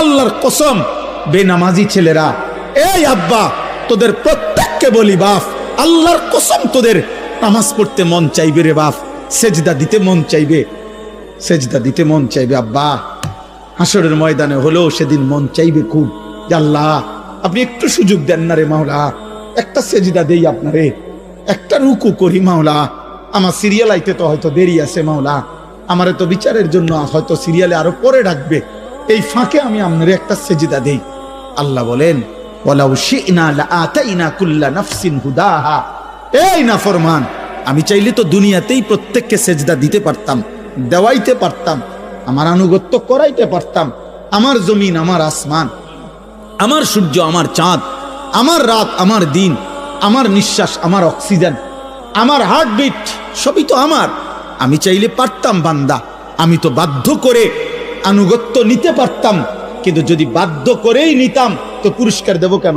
আল্লাহর কসম, বেনামাজি ছেলেরা, এই আব্বা, তোদের প্রত্যেককে বলি বাপ, আল্লাহর কসম তোদের, নামাজ পড়তে মন চাইবে রে বাপ, সেজদা দিতে মন চাইবে, সেজদা দিতে মন চাইবে, আব্বা হাসরের ময়দানে হলেও সেদিন মন চাইবে খুব আল্লাহ, আপনি একটু সুযোগ দেন না রে মাওলা, একটা সেজদা দেই আপনারে, একটা রুকু করি মাওলা, আমার সিরিয়াল আইতে তো হয়তো দেরি আছে মাওলা, আমারে তো বিচারের জন্য হয়তো সিরিয়ালে আরও পরে ডাকবে এই ফাঁকে আমি আপনারে একটা সেজিদা দেই। আল্লাহ বলেন এই না ফরমান আমি চাইলে তো দুনিয়াতেই প্রত্যেককে সেজদা দিতে পারতাম, দেওয়াইতে পারতাম, আমার আনুগত্য করাইতে পারতাম, আমার জমিন আমার আসমান, আমার সূর্য আমার চাঁদ, আমার রাত আমার দিন, আমার নিঃশ্বাস আমার অক্সিজেন, আমার হার্টবিট সবই তো আমার। আমি চাইলে পারতাম বান্দা, আমি তো বাধ্য করে আনুগত্য নিতে পারতাম কিন্তু যদি বাধ্য করেই নিতাম তো পুরস্কার দেব কেন?